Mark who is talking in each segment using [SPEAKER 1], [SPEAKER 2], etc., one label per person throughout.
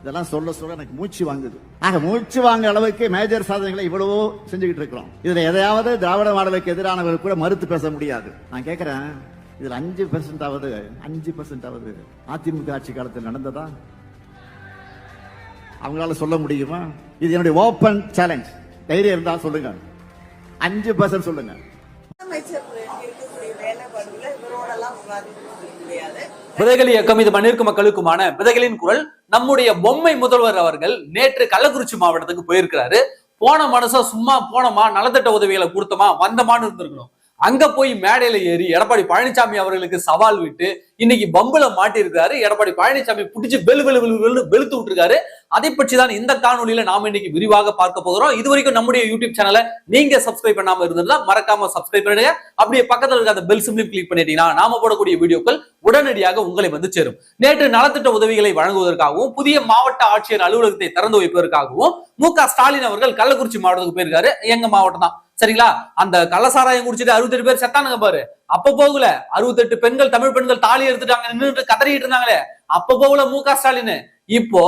[SPEAKER 1] இதெல்லாம் சொல்ல சொல்ல எனக்கு மூச்சு வாங்குது. ஆக மூச்சு வாங்க அளவுக்கு மேஜர் சாதனைகளை இவ்வளவோ செஞ்சுக்கிட்டு இருக்கிறோம். இதுல எதையாவது திராவிட மாடலுக்கு எதிரானவர்கள் கூட மறுத்து பேச முடியாது. நான் கேட்கிறேன் இதுல அஞ்சு பெர்சன்ட் ஆவது அஞ்சு பெர்சன்ட் ஆவது அதிமுக ஆட்சி காலத்தில் நடந்ததா? அவங்களால சொல்ல முடியுமா? இது என்னுடைய ஓப்பன் சேலஞ்ச் தைரியம் இருந்தா சொல்லுங்க. அஞ்சு பர்சன்ட் சொல்லுங்க
[SPEAKER 2] முதலமைச்சர் இருக்கக்கூடிய வேலைப்பாடுல இவரோடலாம் விவாதிக்க முடியாது
[SPEAKER 3] விதைகள் இயக்கம் இது மண்ணிற்கு மக்களுக்குமான விதைகளின் குரல். நம்முடைய பொம்மை முதல்வர் அவர்கள் நேற்று கள்ளக்குறிச்சி மாவட்டத்துக்கு போயிருக்கிறாரு. போன மனசா சும்மா போனோமா? நலத்திட்ட உதவிகளை கொடுத்தோமா? வந்தமான்னு இருந்திருக்கணும். அங்க போய் மேடையில ஏறி எடப்பாடி பழனிசாமி அவர்களுக்கு சவால் விட்டு இன்னைக்கு பம்புல மாட்டியிருக்காரு. எடப்பாடி பழனிசாமி பிடிச்சி வெளு வெளு வெளு வெளுத்து விட்டுருக்காரு. அதை பற்றி தான் இந்த காணொலியில நாம இன்னைக்கு விரிவாக பார்க்க போகிறோம். இது வரைக்கும் நம்முடைய யூடியூப் சேனலை நீங்க சப்ஸ்கிரைப் பண்ணாம இருந்ததுனா மறக்காம சப்ஸ்கிரைப் பண்ணிடுங்க. அப்படியே பக்கத்துல இருக்க அந்த பெல் சிம்லையும் கிளிக் பண்ணிட்டீங்கன்னா நாம போடக்கூடிய வீடியோக்கள் உடனடியாக உங்களை வந்து சேரும். நேற்று நலத்திட்ட உதவிகளை வழங்குவதற்காகவும் புதிய மாவட்ட ஆட்சியர் அலுவலகத்தை திறந்து வைப்பதற்காகவும் மு க ஸ்டாலின் அவர்கள் கள்ளக்குறிச்சி மாவட்டத்துக்கு போயிருக்காரு. எங்க மாவட்டம் தான். சரிங்களா? அந்த கள்ளசாராயம் குடிச்சிட்டு அறுபத்தெட்டு பேர் செத்தானுங்க பாரு. அப்ப போகல. அறுபத்தெட்டு பெண்கள் தமிழ் பெண்கள் தாலி எடுத்துட்டாங்க நின்று கதறிட்டு இருந்தாங்களே. அப்ப போகல மு க ஸ்டாலின். இப்போ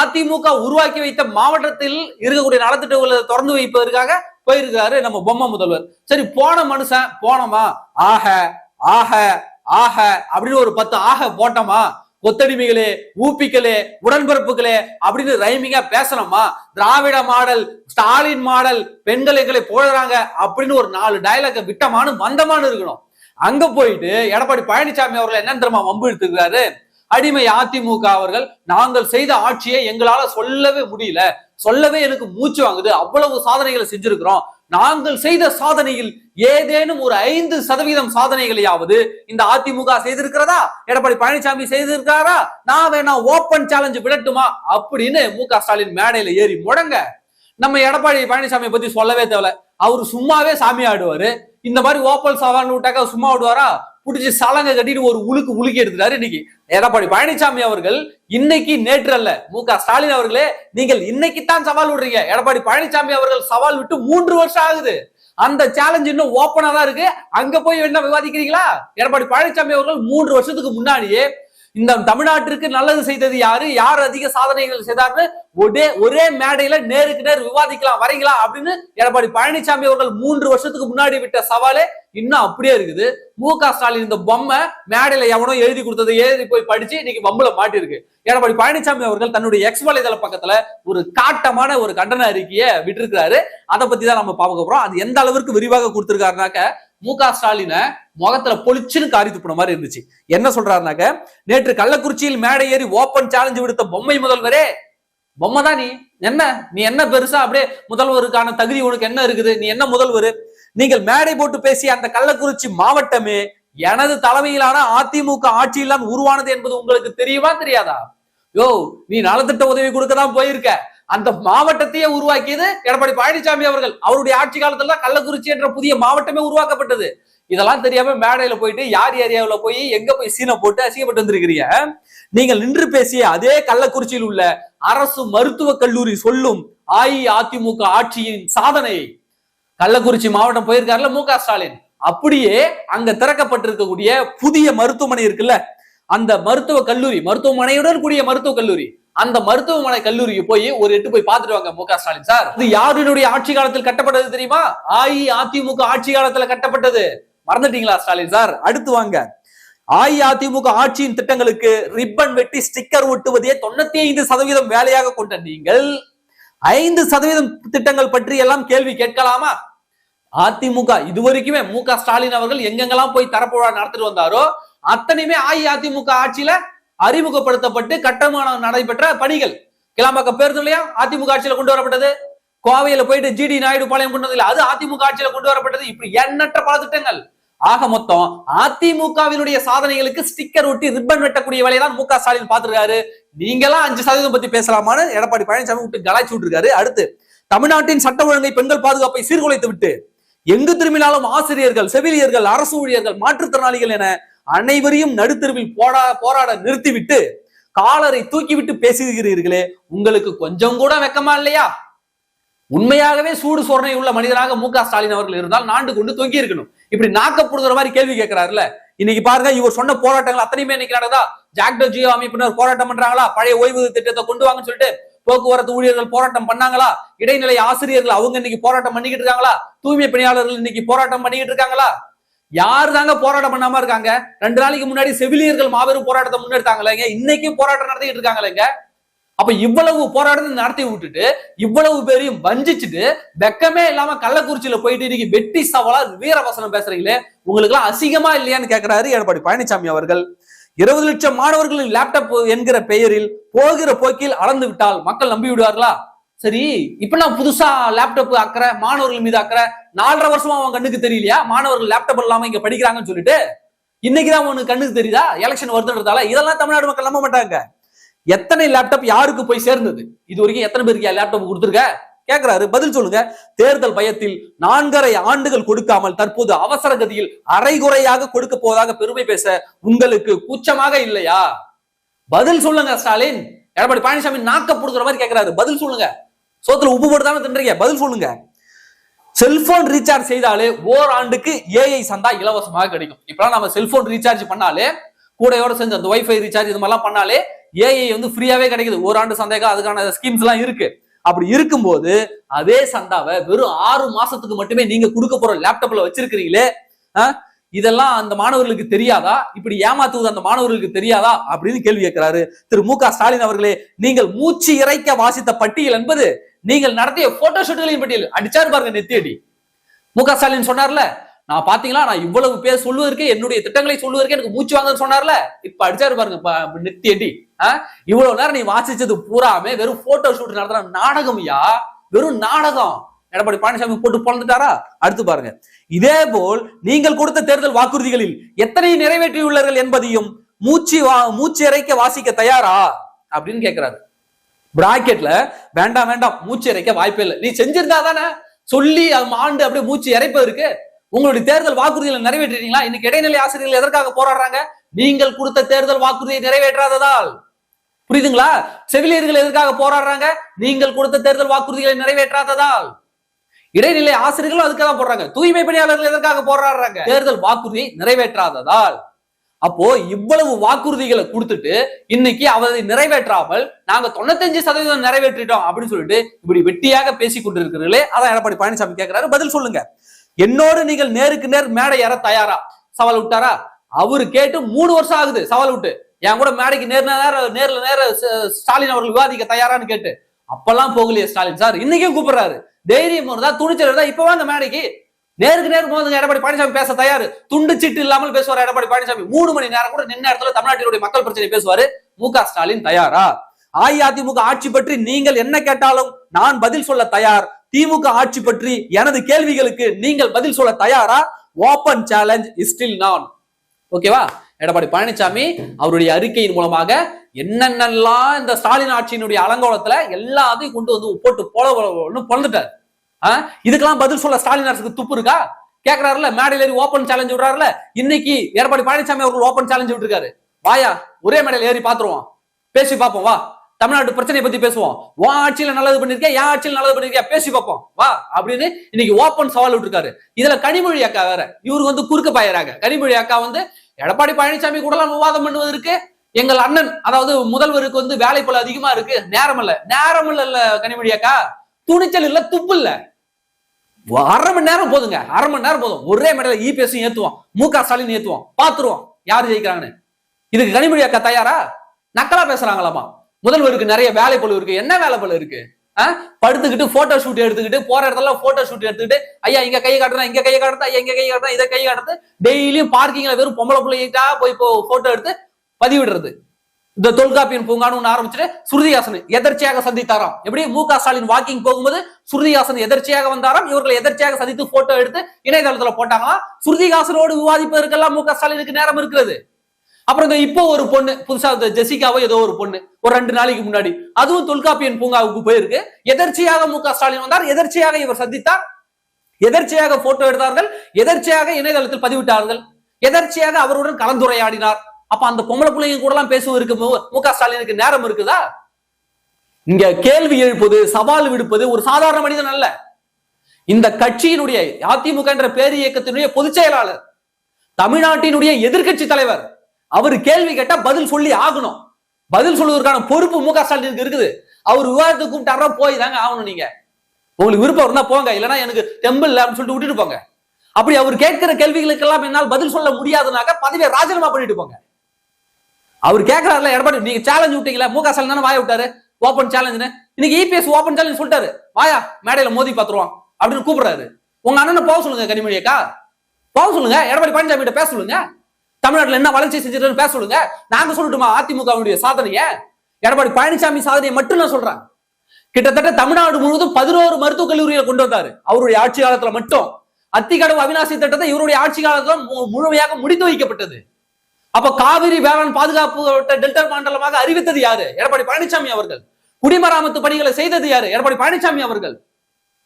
[SPEAKER 3] அதிமுக உருவாக்கி வைத்த மாவட்டத்தில் இருக்கக்கூடிய நலத்திட்டங்களை திறந்து வைப்பதற்காக போயிருக்காரு நம்ம பொம்மை முதல்வர். சரி போன மனுஷன் போனோமா? ஆக ஆக ஆக அப்படின்னு ஒரு பத்து ஆக போட்டோமா? கொத்தடிமைகளே ஊப்பிக்கலே உடன்பரப்புகளே அப்படின்னு ரைமிங்கா பேசணுமா திராவிட மாடல் ஸ்டாலின் மாடல் பெண்கள் எங்களை போடுறாங்க அப்படின்னு ஒரு நாலு டைலாக விட்டமானு மந்தமானு இருக்கணும். அங்க போயிட்டு எடப்பாடி பழனிசாமி அவர்கள் என்ன தெரியுமா வம்பு எடுத்துக்கிறாரு அடிமை அதிமுக அவர்கள் நாங்கள் செய்த ஆட்சியை எங்களால சொல்லவே முடியல. சொல்லவே எனக்கு மூச்சு வாங்குது. அவ்வளவு சாதனைகளை செஞ்சிருக்கிறோம். நாங்கள் செய்த சாதனையில் ஏதேனும் ஒரு ஐந்து சதவீதம் சாதனைகளையாவது இந்த அதிமுக செய்திருக்கிறதா? எடப்பாடி பழனிசாமி செய்திருக்காரா நான் வேணா ஓப்பன் சேலஞ்சு விடட்டுமா? அப்படின்னு மு க ஸ்டாலின் மேடையில ஏறி முடங்க. நம்ம எடப்பாடி பழனிசாமியை பத்தி சொல்லவே தேவையில்ல. அவரு சும்மாவே சாமி ஆடுவாரு. இந்த மாதிரி ஓப்பல் சவால்னு விட்டாக்கா சும்மா விடுவாரா பிடிச்சி சலங்க கட்டிட்டு ஒரு உலுக்கு உழுக்கி எடுத்துட்டாரு இன்னைக்கு. எடப்பாடி பழனிசாமி அவர்கள் இன்னைக்கு நேற்று அல்ல மு க ஸ்டாலின் அவர்களே நீங்கள் இன்னைக்கு தான் சவால் விடுறீங்க. எடப்பாடி பழனிசாமி அவர்கள் சவால் விட்டு மூன்று வருஷம் ஆகுது. அந்த சேலஞ்ச் இன்னும் ஓப்பனா தான் இருக்கு. அங்க போய் என்ன விவாதிக்கிறீங்களா? எடப்பாடி பழனிசாமி அவர்கள் மூன்று வருஷத்துக்கு முன்னாடியே இந்த தமிழ்நாட்டிற்கு நல்லது செய்தது யாரு? யார் அதிக சாதனைகள் செய்தார்னு ஒரே ஒரே மேடையில நேருக்கு நேர் விவாதிக்கலாம் வரீங்களா அப்படின்னு எடப்பாடி பழனிசாமி அவர்கள் மூன்று வருஷத்துக்கு முன்னாடி விட்ட சவாலே இன்னும் அப்படியே இருக்குது. மு க ஸ்டாலின் இந்த பொம்மை மேடையில எவனோ எழுதி கொடுத்ததை எழுதி போய் படிச்சு இன்னைக்கு பம்புல மாட்டிருக்கு எடப்பாடி பழனிசாமி அவர்கள் தன்னுடைய எக்ஸ் வலைதள பக்கத்துல ஒரு காட்டமான ஒரு கண்டன அறிக்கையை விட்டிருக்கிறாரு. அதை பத்தி தான் நம்ம பார்க்க போறோம். அது எந்த அளவிற்கு விரிவாக கொடுத்திருக்காருனாக்க மு க ஸ்டாலினை முகத்துல பொழிச்சுன்னு காரி துப்புன மாதிரி இருந்துச்சு. என்ன சொல்றாருனாக்க நேற்று கள்ளக்குறிச்சியில் மேடை ஏறி ஓப்பன் சேலஞ்சு விடுத்த பொம்மை முதல்வரே பொம்மை தான் நீ. என்ன? நீ என்ன பெருசா அப்படியே முதல்வருக்கான தகுதி உனக்கு என்ன இருக்குது? நீ என்ன முதல்வர்? நீங்கள் மேடை போட்டு பேசிய அந்த கள்ளக்குறிச்சி மாவட்டமே எனது தலைமையிலான அதிமுக ஆட்சியில்தான் உருவானது என்பது உங்களுக்கு தெரியுமா தெரியாதா? யோ நீ நலத்திட்ட உதவி கொடுக்க தான் போயிருக்க. அந்த மாவட்டத்தையே உருவாக்கியது எடப்பாடி பழனிசாமி அவர்கள். அவருடைய ஆட்சி காலத்துல தான் கள்ளக்குறிச்சி என்ற புதிய மாவட்டமே உருவாக்கப்பட்டது. இதெல்லாம் தெரியாம மேடையில போயிட்டு யார் ஏரியாவுல போய் எங்க போய் சீனை போட்டு அசிங்கப்பட்டு வந்திருக்கிறீங்க? நீங்கள் நின்று பேசிய அதே கள்ளக்குறிச்சியில் உள்ள அரசு மருத்துவக் கல்லூரி சொல்லும் அஇஅதிமுக ஆட்சியின் சாதனையை கள்ளக்குறிச்சி மாவட்டம் போயிருக்காருல மு க ஸ்டாலின். அப்படியே அங்க திறக்கப்பட்டிருக்கக்கூடிய புதிய மருத்துவமனை இருக்குல்ல? அந்த மருத்துவ கல்லூரி மருத்துவமனையுடன் கூடிய மருத்துவக் கல்லூரி. அந்த மருத்துவமனை கல்லூரிக்கு போய் ஒரு எட்டு போய் பார்த்துட்டு வாங்க மு க ஸ்டாலின் சார். இது யாருடைய ஆட்சி காலத்தில் கட்டப்பட்டது தெரியுமா? அஇஅதிமுக ஆட்சி காலத்துல கட்டப்பட்டது. மறந்துட்டீங்களா ஸ்டாலின் சார்? அடுத்து வாங்க. அஇஅதிமுக ஆட்சியின் திட்டங்களுக்கு ரிப்பன் வெட்டி ஸ்டிக்கர் ஒட்டுவதே தொண்ணூத்தி ஐந்து சதவீதம் வேலையாக கொண்ட நீங்கள் ஐந்து சதவீதம் திட்டங்கள் பற்றி எல்லாம் கேள்வி கேட்கலாமா? அதிமுக இதுவரைக்குமே மு க ஸ்டாலின் அவர்கள் எங்கெங்கெல்லாம் போய் தரப்புழா நடத்திட்டு வந்தாரோ அத்தனையுமே அஇஅதிமுக ஆட்சியில அறிமுகப்படுத்தப்பட்டு கட்டமானம் நடைபெற்ற பணிகள். கிளாம்பாக்கம் பேருந்து நிலையம் அதிமுக ஆட்சியில கொண்டு வரப்பட்டது. கோவையில போயிட்டு ஜிடி நாயுடு பாளையம் கொண்டு வந்தது அது அதிமுக ஆட்சியில கொண்டு வரப்பட்டது. இப்படி எண்ணற்ற பல திட்டங்கள். ஆக மொத்தம் அதிமுகவினுடைய சாதனைகளுக்கு ஸ்டிக்கர் ஒட்டி ரிப்பன் வெட்டக்கூடிய வேலையை தான் மு க ஸ்டாலின் பார்த்திருக்காரு. நீங்களாம் அஞ்சு சதவீதம் பத்தி பேசலாமான்னு எடப்பாடி பழனிசாமி விட்டு கலாய்ச்சி விட்டுருக்காரு. அடுத்து தமிழ்நாட்டின் சட்ட ஒழுங்கை பெண்கள் பாதுகாப்பை சீர்குலைத்து விட்டு எங்கு திரும்பினாலும் ஆசிரியர்கள் செவிலியர்கள் அரசு ஊழியர்கள் மாற்றுத்திறனாளிகள் என அனைவரையும் நடுத்தருவில் போடா போராட நிறுத்திவிட்டு காலரை தூக்கிவிட்டு பேசுகிறீர்களே உங்களுக்கு கொஞ்சம் கூட வெக்கமா இல்லையா? உண்மையாகவே சூடு சோரணை உள்ள மனிதராக மு க ஸ்டாலின் அவர்கள் இருந்தால் நாண்டு கொண்டு தொங்கி இருக்கணும். இப்படி நாக்கப்படுகிற மாதிரி கேள்வி கேட்கிறாருல இன்னைக்கு பாருங்க இவர் சொன்ன போராட்டங்கள் அத்தனையுமே இன்னைக்கு நடக்குதா? ஜாக்டோ ஜியோ அமைப்பினர் போராட்டம் பண்றாங்களா? பழைய ஓய்வு திட்டத்தை கொண்டு வாங்கன்னு சொல்லிட்டு போக்குவரத்து ஊழியர்கள் போராட்டம் பண்ணாங்களா? இடைநிலை ஆசிரியர்கள் அவங்க இன்னைக்கு போராட்டம் பண்ணிக்கிட்டு இருக்காங்களா? தூய்மை பணியாளர்கள் இன்னைக்கு போராட்டம் பண்ணிக்கிட்டு இருக்காங்களா? யாரு தாங்க போராட்டம் பண்ணாம இருக்காங்க? ரெண்டு நாளைக்கு முன்னாடி செவிலியர்கள் மாபெரும் போராட்டத்தை முன்னெடுத்தாங்களேங்க. இன்னைக்கும் போராட்டம் நடத்திட்டு இருக்காங்களேங்க. அப்ப இவ்வளவு போராட்டத்தை நடத்தி விட்டுட்டு இவ்வளவு பேரையும் வஞ்சிச்சுட்டு வெக்கமே இல்லாம கள்ளக்குறிச்சியில போயிட்டு இன்னைக்கு வெட்டி சவாலா வீரவசனம் பேசுறீங்களே? உங்களுக்கு எல்லாம் அசிங்கமா இல்லையான்னு கேக்குறாரு எடப்பாடி பழனிசாமி அவர்கள். இருபது லட்சம் மாணவர்களின் லேப்டாப் என்கிற பெயரில் போகிற போக்கில் அளந்து விட்டால் மக்கள் நம்பி விடுவார்களா சரி இப்ப நான் புதுசா லேப்டாப் அக்கறை மாணவர்கள் மீது அக்கற நாலரை வருஷமா அவன் கண்ணுக்கு தெரியலையா? மாணவர்கள் லேப்டாப் இல்லாம இங்க படிக்கிறாங்கன்னு சொல்லிட்டு இன்னைக்குதான் உனக்கு கண்ணுக்கு தெரியுதா? எலெக்ஷன் வருதுன்றதால இதெல்லாம் தமிழ்நாடு மக்கள் நம்ப மாட்டாங்க. எத்தனை லேப்டாப் யாருக்கு போய் சேர்ந்தது? இது வரைக்கும் எத்தனை பேருக்கு லேப்டாப் கொடுத்துருக்க? கேட்கிறாரு பதில் சொல்லுங்க. தேர்தல் பயத்தில் நான்கரை ஆண்டுகள் கொடுக்காமல் தற்போது அவசர கதியில் அரைகுறையாக கொடுக்க போவதாக பெருமை பேச உங்களுக்கு கூச்சமாக இல்லையா? பதில் சொல்லுங்க ஸ்டாலின். எடப்பாடி பழனிசாமி நாக்க புடுங்குற மாதிரி கேக்குறாரு. பதில் சொல்லுங்க. சோத்துல உப்பு போட்டு தானே தின்றீங்க? பதில் சொல்லுங்க. செல்போன் ரீசார்ஜ் செய்தாலே ஓராண்டுக்கு ஏஐ சந்தா இலவசமாக கிடைக்கும். இப்பெல்லாம் நம்ம செல்போன் ரீசார்ஜ் பண்ணாலே கூடையோட செஞ்சு அந்த வைஃபை ரீசார்ஜ் இது மாதிரிலாம் பண்ணாலே ஏஐ வந்து ஃப்ரீயாவே கிடைக்குது. ஓராண்டு சந்தைக்கு சந்தேகம் அதுக்கான ஸ்கீம்ஸ் எல்லாம் இருக்கு. அப்படி இருக்கும்போது அதே சந்தாவை வெறும் ஆறு மாசத்துக்கு மட்டுமே நீங்க கொடுக்க போற லேப்டாப்ல வச்சிருக்கிறீங்களே இதெல்லாம் அந்த மாணவர்களுக்கு தெரியாதா? இப்படி ஏமாத்துவது அந்த மாணவர்களுக்கு தெரியாதா? அப்படின்னு கேள்வி கேட்கிறாரு. திரு மு க ஸ்டாலின் அவர்களே நீங்கள் மூச்சு இறைக்க வாசித்த பட்டியல் என்பது நீங்கள் நடத்திய போட்டோ ஷூட்டுகளின் பட்டியல் அடிச்சார் பாருங்க நெத்தியடி. மு க ஸ்டாலின் சொன்னார்ல நான் பாத்தீங்களா நான் இவ்வளவு பேர் சொல்லுவதற்கு என்னுடைய திட்டங்களை சொல்லுவதற்கு எனக்கு மூச்சு வாங்கன்னு சொன்னார்ல. இப்ப அடிச்சாரு பாருங்க நெத்தியடி. இவ்வளவு நேரம் நீ வாசிச்சது பூராமே வெறும் போட்டோ ஷூட் நடத்துற நாடகம்யா? வெறும் நாடகம். எடப்பாடி பழனிசாமி போட்டு பிறந்துட்டாரா அடுத்து பாருங்க. இதே போல் நீங்கள் கொடுத்த தேர்தல் வாக்குறுதிகளில் எத்தனை நிறைவேற்றியுள்ளார்கள் என்பதையும் மூச்சு வா- மூச்சு இறைக்க வாசிக்க தயாரா? அப்படின்னு கேட்கிறாரு பிராக்கெட்ல வேண்டாம் வேண்டாம் மூச்சு இறைக்க வாய்ப்பே இல்லை. நீ செஞ்சிருந்தா தானே? சொல்லி அது ஆண்டு அப்படியே மூச்சு இறைப்பதற்கு உங்களுடைய தேர்தல் வாக்குறுதிகளை நிறைவேற்றிட்டீங்களா? இன்னைக்கு இடைநிலை ஆசிரியர்கள் எதற்காக போராடுறாங்க? நீங்கள் கொடுத்த தேர்தல் வாக்குறுதியை நிறைவேற்றாததால். புரியுதுங்களா? செவிலியர்கள் எதற்காக போராடுறாங்க? நீங்கள் கொடுத்த தேர்தல் வாக்குறுதிகளை நிறைவேற்றாததால். இடைநிலை ஆசிரியர்களும் அதுக்காக போடுறாங்க. தூய்மை பணியாளர்கள் எதற்காக போராடுறாங்க? தேர்தல் வாக்குறுதியை நிறைவேற்றாததால். அப்போ இவ்வளவு வாக்குறுதிகளை கொடுத்துட்டு இன்னைக்கு அவரை நிறைவேற்றாமல் நாங்க தொண்ணூத்தஞ்சு சதவீதம் நிறைவேற்றிட்டோம் அப்படின்னு சொல்லிட்டு இப்படி வெட்டியாக பேசி கொண்டிருக்கிறீர்களே. அதான் எடப்பாடி பழனிசாமி கேட்கிறாரு பதில் சொல்லுங்க. என்னோடு நீங்கள் நேருக்கு நேர் மேடை ஏற தயாரா? சவால் விட்டாரா? அவரு கேட்டு மூணு வருஷம் ஆகுது சவால் விட்டு. என் கூட மேடைக்கு நேர் நேர நேர்ல நேர ஸ்டாலின் அவர்கள் விவாதிக்க தயாரான்னு கேட்டு. அப்பெல்லாம் போகலையே ஸ்டாலின் சார். இன்னைக்கும் கூப்பிடுறாரு. தைரியம் இருந்தா துணிச்சல் இருந்தா இப்ப வாங்க மேடைக்கு. நேருக்கு நேரு போதுங்க எடப்பாடி பழனிசாமி பேச தயார். துண்டு சீட்டு இல்லாமல் பேசுவார் எடப்பாடி பழனிசாமி. மூணு மணி நேரம் கூட நின்ன இடத்துல தமிழ்நாட்டினுடைய மக்கள் பிரச்சனை பேசுவாரு. மு க ஸ்டாலின் தயாரா? அஇஅதிமுக ஆட்சி பற்றி நீங்கள் என்ன கேட்டாலும் நான் பதில் சொல்ல தயார். திமுக ஆட்சி பற்றி எனது கேள்விகளுக்கு நீங்கள் பதில் சொல்ல தயாரா? ஓபன் சேலஞ்ச் இஸ் ஸ்டில் நான் ஓகேவா எடப்பாடி பழனிசாமி அவருடைய அறிக்கையின் மூலமாக என்னென்னலாம் இந்த ஸ்டாலின் ஆட்சியினுடைய அலங்கோலத்துல எல்லாத்தையும் கொண்டு வந்து போட்டு போல பொழந்துட்டார் இதுக்கெல்லாம் பதில் சொல்ல ஸ்டாலின் அரசுக்கு துப்பு இருக்கா? கேக்குறாருல மேடையில் ஏறி ஓபன் சேலஞ்ச் விடுறாருல இன்னைக்கு எடப்பாடி பழனிசாமி அவர்கள் ஓபன் சேலஞ்ச் விட்டுருக்காரு. வாயா ஒரே மேடையில் ஏறி பாத்துருவோம். பேசி பார்ப்போம் வா. தமிழ்நாட்டு பிரச்சனையை பத்தி பேசுவோம். உன் ஆட்சியில நல்லது பண்ணிருக்கியா என் ஆட்சியில நல்லது பண்ணிருக்கியா பேசி பார்ப்போம் வா அப்படின்னு இன்னைக்கு ஓப்பன் சவால் விட்டுருக்காரு. இதுல கனிமொழி அக்கா வேற. இவருக்கு வந்து குறுக்க பாயிறாங்க கனிமொழி அக்கா வந்து எடப்பாடி பழனிசாமி கூட எல்லாம் விவாதம் பண்ணுவதற்கு எங்கள் அண்ணன் அதாவது முதல்வருக்கு வந்து வேலை பல அதிகமா இருக்கு. நேரம் இல்ல. நேரம் இல்ல இல்ல கனிமொழி அக்கா. துணிச்சல் இல்ல துப்பு இல்லை. அரை மணி நேரம் போதுங்க. அரை மணி நேரம் போதும். ஒரே மேடையில் இபிஎஸ் ஏத்துவோம். மு க ஸ்டாலின் ஏத்துவோம். பாத்துருவோம். யார் ஜெயிக்கிறாங்கன்னு. இதுக்கு கனிமொழி அக்கா தயாரா? நக்கலா பேசுறாங்களாமா? முதல்வருக்கு நிறைய வேலை போல இருக்கு. என்ன வேலை போல இருக்கு? ஆ? படுத்துக்கிட்டு போட்டோ ஷூட் எடுத்துக்கிட்டு போற இடத்துல போட்டோ ஷூட் எடுத்துக்கிட்டு ஐயா இங்க கையை காட்டுறேன் இங்க கையை காட்டுறேன் ஐயா இங்க கையை காட்டுறேன் இதை கை காட்டுறது. டெய்லியும் பார்க்கிங்ல வெறும் பொம்பளை பிள்ளைகிட்டா போய் போட்டோ எடுத்து பதிவிடுறது. இந்த தொல்காப்பியன் பூங்கான்னு ஒண்ணு ஆரம்பிச்சுட்டு சுருதிஹாசன் எதர்ச்சியாக சந்தித்தாராம். எப்படி? மு க ஸ்டாலின் வாக்கிங் போகும்போது சுருதிஹாசன் எதர்ச்சியாக வந்தாராம். இவர்களை எதர்ச்சியாக சந்தித்து போட்டோ எடுத்து இணையதளத்துல போட்டாங்களாம் சுருதிஹாசனோடு விவாதிப்பதற்கெல்லாம் மு க ஸ்டாலினுக்கு நேரம் இருக்கிறது. அப்புறம் இந்த இப்போ ஒரு பொண்ணு புதுசா இந்த ஜெசிகாவோ ஏதோ ஒரு பொண்ணு ஒரு ரெண்டு நாளைக்கு முன்னாடி. அதுவும் தொல்காப்பியன் பூங்காவுக்கு போயிருக்கு. எதர்ச்சியாக மு க ஸ்டாலின் வந்தார் எதர்ச்சியாக இவர் சந்தித்தார்? எதர்ச்சியாக போட்டோ எடுத்தார்கள் எதர்ச்சியாக இணையதளத்தில் பதிவிட்டார்கள் எதர்ச்சியாக அவருடன் கலந்துரையாடினார். அப்ப அந்த பொம்பளை பிள்ளைங்க கூட எல்லாம் பேசுவதற்கு மு மு க. ஸ்டாலினுக்கு நேரம் இருக்குதா? இங்க கேள்வி எழுப்பது சவால் விடுப்பது ஒரு சாதாரண மனிதன் அல்ல. இந்த கட்சியினுடைய அதிமுக என்ற பேர் இயக்கத்தினுடைய பொதுச் செயலாளர் தமிழ்நாட்டினுடைய எதிர்க்கட்சி தலைவர் அவர் கேள்வி கேட்டா பதில் சொல்லி ஆகணும். பதில் சொல்வதற்கான பொறுப்பு மு க. ஸ்டாலினுக்கு இருக்குது. அவர் விவாதத்துக்கு கூப்பிட்டாரா போய் தாங்க ஆகணும் நீங்க. உங்களுக்கு விருப்பம் இருந்தா போங்க இல்லைன்னா எனக்கு டெம்பிள் அப்படின்னு சொல்லிட்டு விட்டுட்டு போங்க. அப்படி அவர் கேட்கிற கேள்விகளுக்கெல்லாம் என்னால் பதில் சொல்ல முடியாதுனாக்க பதவியை ராஜினாமா பண்ணிட்டு போங்க. அவர் கேட்கிறாருல எடப்பாடி நீங்க சேலஞ்ச் விட்டீங்களா மு க ஸ்டாலின் தானே வாய விட்டாரு? ஓப்பன் சேலஞ்சுன்னு இன்னைக்கு இபிஎஸ் ஓப்பன் சேலஞ்ச் சொல்லிட்டாரு. வாயா மேடையில மோதி பாத்துருவான் அப்படின்னு கூப்பிடுறாரு. உங்க அண்ணனை போக சொல்லுங்க கனிமொழி அக்கா. போக சொல்லுங்க எடப்பாடி பழனிசாமி கிட்ட பேச சொல்லுங்க. தமிழ்நாட்டில் என்ன வளர்ச்சி செஞ்சிருன்னு பேச சொல்லுங்க. நாங்க சொல்லட்டுமா அதிமுகவுடைய சாதனைய? எடப்பாடி பழனிசாமி சாதனையை மட்டும் நான் சொல்றேன். கிட்டத்தட்ட தமிழ்நாடு முழுவதும் பதினோரு மருத்துவக் கல்லூரிகளை கொண்டு வந்தாரு. அவருடைய ஆட்சி காலத்துல மட்டும். அத்திக்கடவு அவினாசி திட்டத்தை இவருடைய ஆட்சி காலத்துல மு- முழுமையாக முடித்து வைக்கப்பட்டது. அப்ப காவிரி வேளாண் பாதுகாப்பு டெல்டா மண்டலமாக அறிவித்தது யாரு? எடப்பாடி பழனிசாமி அவர்கள். குடிமராமத்து பணிகளை செய்தது யாரு? எடப்பாடி பழனிசாமி அவர்கள்.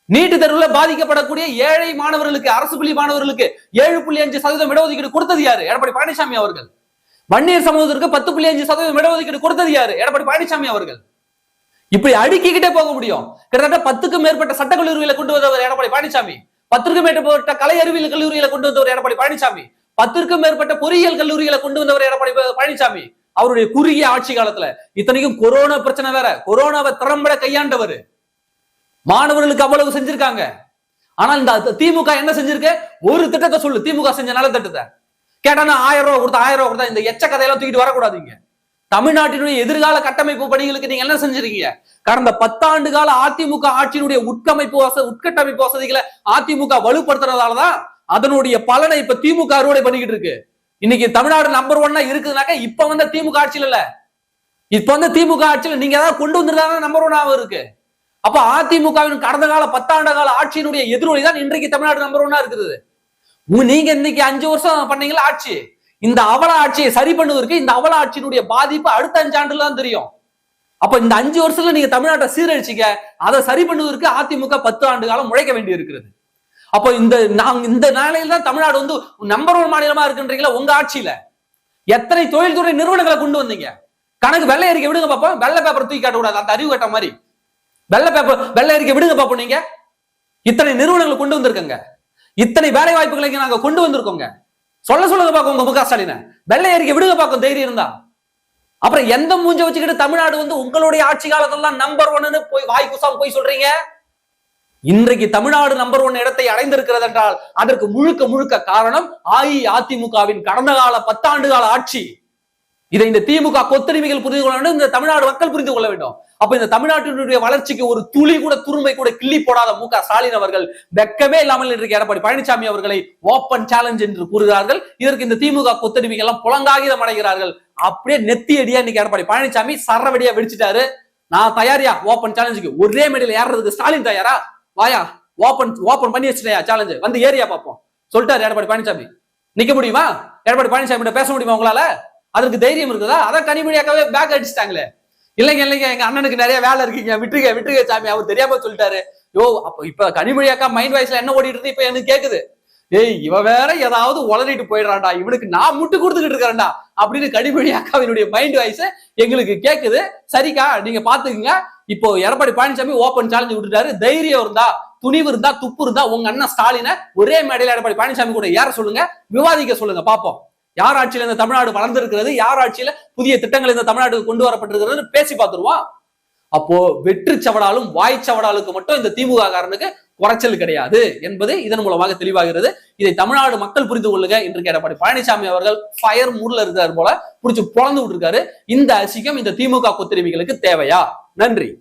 [SPEAKER 3] நீட்டு தேர்வுல பாதிக்கப்படக்கூடிய ஏழை மாணவர்களுக்கு அரசு பள்ளி மாணவர்களுக்கு ஏழு புள்ளி அஞ்சு சதவீதம் இடஒதுக்கீடு கொடுத்தது யாரு? எடப்பாடி பழனிசாமி அவர்கள். வன்னியர் சமூகத்திற்கு பத்து புள்ளி அஞ்சு சதவீதம் இடஒதுக்கீடு கொடுத்தது யாரு? எடப்பாடி பழனிசாமி அவர்கள். இப்படி அடுக்கிக்கிட்டே போக முடியும். கிட்டத்தட்ட பத்துக்கும் மேற்பட்ட சட்டக்கல்லூரிகளை கொண்டு வந்தவர் எடப்பாடி பழனிசாமி பத்திற்கு மேற்பட்ட கலை அறிவியல் கல்லூரிகளை கொண்டு வந்தவர் எடப்பாடி பழனிசாமி பத்திற்கும் மேற்பட்ட பொறியியல் கல்லூரிகளை கொண்டு வந்தவர் எடப்பாடி பழனிசாமி. அவருடைய குறுகிய ஆட்சி காலத்துல இத்தனைக்கும் கொரோனா பிரச்சனை வேற. கொரோனாவை திறம்பட கையாண்டவர். மாணவர்களுக்கு அவ்வளவு செஞ்சிருக்காங்க. ஆனால் இந்த திமுக என்ன செஞ்சிருக்கு? ஒரு திட்டத்தை சொல்லு. திமுக செஞ்ச நல்ல திட்டத்தை. கேட்டானா ஆயிரம் ரூபாய் கொடுத்தா ஆயிரம் ரூபாய் கொடுத்தா இந்த எச்ச கதையெல்லாம் தூக்கிட்டு வரக்கூடாதீங்க. தமிழ்நாட்டினுடைய எதிர்கால கட்டமைப்பு பணிகளுக்கு நீங்க என்ன செஞ்சிருக்கீங்க? கடந்த பத்தாண்டு கால அதிமுக ஆட்சியினுடைய உட்கமைப்பு வச உட்கட்டமைப்பு வசதிகளை அதிமுக வலுப்படுத்துறதாலதான் அதனுடைய பலனை இப்ப திமுக அறுவடை பண்ணிக்கிட்டு இருக்கு. இன்னைக்கு தமிழ்நாடு நம்பர் ஒன்னா இருக்குதுனாக்க இப்ப வந்த திமுக ஆட்சியில் இல்ல. இப்ப வந்து திமுக ஆட்சியில நீங்க ஏதாவது கொண்டு வந்திருந்தாங்க நம்பர் ஒன்னாக இருக்கு. அப்ப அதிமுகவின் கடந்த கால பத்தாண்டு கால ஆட்சியினுடைய எதிரொலி தான் இன்றைக்கு தமிழ்நாடு நம்பர் ஒன்னா இருக்குது. நீங்க இன்னைக்கு அஞ்சு வருஷம் பண்ணீங்களா ஆட்சி. இந்த அவல ஆட்சியை சரி பண்ணுவதற்கு இந்த அவல ஆட்சியினுடைய பாதிப்பு அடுத்த அஞ்சு ஆண்டுல தான் தெரியும். அப்ப இந்த அஞ்சு வருஷத்துல நீங்க தமிழ்நாட்டை சீரழிச்சிக்க அதை சரி பண்ணுவதற்கு அதிமுக பத்து ஆண்டு காலம் உழைக்க வேண்டி இருக்கிறது அப்போ இந்த நாங்க இந்த நாளையில தான் தமிழ்நாடு வந்து நம்பர் ஒன் மாநிலமா இருக்குன்றீங்களா உங்க ஆட்சியில? எத்தனை தொழில்துறை நிறுவனங்களை கொண்டு வந்தீங்க? கணக்கு வெள்ளை அறிக்கை விடுங்க பாப்போம். வெள்ளை பேப்பர் தூக்கி காட்ட கூடாது அந்த அறிவு கட்ட மாதிரி. வெள்ளை பேப்பர் வெள்ளை அறிக்கை விடுங்க பாப்போம் நீங்க. இத்தனை நிறுவனங்களை கொண்டு வந்திருக்கங்க. இத்தனை வேலை வாய்ப்புகளை நாங்க கொண்டு வந்திருக்கோங்க. சொல்ல சொல்லுங்க பாக்கும் உங்க முக ஸ்டாலின. வெள்ளை அறிக்கை விடுங்க பாக்கும் தைரியம் இருந்தா. அப்புறம் எந்த மூஞ்ச வச்சுக்கிட்டு தமிழ்நாடு வந்து உங்களுடைய ஆட்சி காலத்தெல்லாம் நம்பர் ஒன்னு போய் வாய் குசாம போய் சொல்றீங்க? இன்றைக்கு தமிழ்நாடு நம்பர் ஒன் இடத்தை அடைந்திருக்கிறது என்றால் அதற்கு முழுக்க முழுக்க காரணம் அஇஅதிமுகவின் கடந்த கால பத்தாண்டு கால ஆட்சி. இதை இந்த திமுக கொத்தடிமைகள் புரிந்து கொள்ள வேண்டும் இந்த தமிழ்நாடு மக்கள் புரிந்து கொள்ள வேண்டும். அப்ப இந்த தமிழ்நாட்டினுடைய வளர்ச்சிக்கு ஒரு துளி கூட துருமை கூட கிள்ளி போடாத மு க ஸ்டாலின் அவர்கள் வெக்கமே இல்லாமல் இன்றைக்கு எடப்பாடி பழனிசாமி அவர்களை ஓப்பன் சேலஞ்ச் என்று கூறுகிறார்கள். இதற்கு இந்த திமுக கொத்தடிமைகள் எல்லாம் புலங்காகிதம் அடைகிறார்கள். அப்படியே நெத்தி அடியா இன்னைக்கு எடப்பாடி பழனிசாமி சரவடியா வெடிச்சிட்டாரு. நான் தயாரியா? ஓப்பன் சேலஞ்சுக்கு ஒரே மேடையில ஏறுறதுக்கு ஸ்டாலின் தயாரா? வாயா ஓப்பன் ஓப்பன் பண்ணி வச்சுட்டயா சேலஞ்சு வந்து ஏரியா பார்ப்போம். சொல்லிட்டாரு எடப்பாடி பழனிசாமி நிக்க முடியுமா? எடப்பாடி பழனிசாமி பேச முடியுமா உங்களால? அதற்கு தைரியம் இருக்குதா அதான் கனிமொழியாக்கவே பேக் அடிச்சிட்டாங்களே. இல்லைங்க இல்லைங்க எங்க அண்ணனுக்கு நிறைய வேலை இருக்கீங்க. விட்டுருங்க விட்டுருங்க சாமி. அவர் தெரியாம சொல்லிட்டாரு. யோ அப்ப இப்ப கனிமொழி அக்கா மைண்ட் வாய்ஸ்ல என்ன ஓடிட்டு இருந்து இப்ப எனக்கு கேக்குது. ஏய் இவ வேற ஏதாவது உளறிட்டு போயிடுறான்டா. இவனுக்கு நான் முட்டு கொடுத்துக்கிட்டு இருக்கிறேன்டா. அப்படின்னு கனிமொழி அக்காவினுடைய மைண்ட் வாய்ஸ் எங்களுக்கு கேக்குது. சரிக்கா நீங்க பாத்துக்குங்க இப்போ எடப்பாடி பழனிசாமி ஓப்பன் சேலஞ்சு விட்டுட்டாரு. தைரியம் இருந்தா துணிவு இருந்தா துப்பு இருந்தா உங்க அண்ணன் ஸ்டாலினை ஒரே மேடையில எடப்பாடி பழனிசாமி கூட ஏற சொல்லுங்க விவாதிக்க சொல்லுங்க பாப்போம் யார் ஆட்சியில இந்த தமிழ்நாடு வளர்ந்திருக்கிறது யார் ஆட்சியில புதிய திட்டங்கள் இந்த தமிழ்நாட்டுக்கு கொண்டு வரப்பட்டிருக்கிறது பேசி பார்த்துருவோம். அப்போ வெற்றி சவடாலும் வாய் சவடாலுக்கு மட்டும் இந்த திமுக காரனுக்கு குறைச்சல் கிடையாது என்பது இதன் மூலமாக தெளிவாகிறது. இதை தமிழ்நாடு மக்கள் புரிந்து கொள்ளுங்க. இன்றைக்கு எடப்பாடி பழனிசாமி அவர்கள் ஃபயர் மூட்ல இருக்கிறார் போல புடிச்சு பொழந்து விட்டுருக்காரு. இந்த அசிங்கம் இந்த திமுக கொத்தடிமைகளுக்கு தேவையா? நன்றி.